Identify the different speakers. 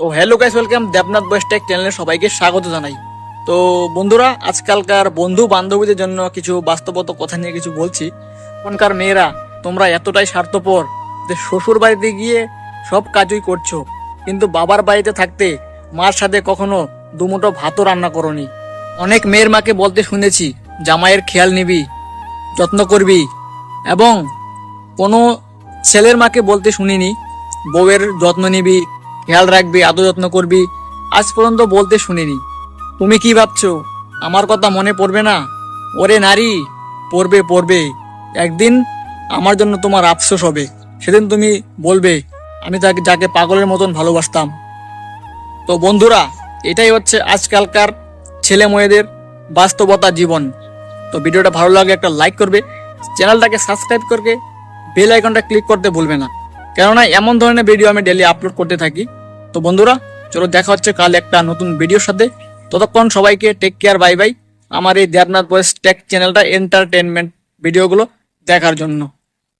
Speaker 1: তো hello guys welcome Debnath boys tech চ্যানেলে সবাইকে স্বাগত জানাই। তো বন্ধুরা, আজকালকার বন্ধু বান্ধবীদের জন্য কিছু বাস্তবত কথা নিয়ে কিছু বলছি। এখনকার মেয়েরা, তোমরা এতটাই স্বার্থপর যে শ্বশুর বাড়িতে গিয়ে সব কাজই করছ। কিন্তু বাবার বাড়িতে থাকতে মার সাথে কখনো দুমুটো ভাতও রান্না করনি। অনেক মেয়ের মাকে বলতে শুনেছি, জামাইয়ের খেয়াল নিবি, যত্ন করবি এবং কোনো ছেলের মাকে বলতে শুনিনি, বউয়ের যত্ন নিবি খেয়াল রাখবি, আদর যত্ন করবি। আজ পর্যন্ত বলতে শুনিনি। তুমি কি ভাবছ? আমার কথা মনে পড়বে না? ওরে নারী, পড়বে পড়বে। একদিন আমার জন্য তোমার আফসোস হবে। সেদিন তুমি বলবে, আমি তাকে, যাকে পাগলের মতন ভালোবাসতাম। তো বন্ধুরা, এটাই হচ্ছে আজকালকার ছেলে মেয়েদের বাস্তবতা জীবন। তো ভিডিওটা ভালো লাগলে একটা লাইক করবে। চ্যানেলটাকে সাবস্ক্রাইব করবে। বেল আইকনটা ক্লিক করতে ভুলবে না। কেননা, এমন ধরনের ভিডিও আমি ডেলি আপলোড করতে থাকি। তো বন্ধুরা, চলো দেখা হচ্ছে কাল একটা নতুন ভিডিওর সাথে। ততক্ষণ সবাইকে টেক কেয়ার বাই বাই আমার এই দেবনাথ বয়েস টেক চ্যানেলটা এন্টারটেনমেন্ট ভিডিওগুলো দেখার জন্য।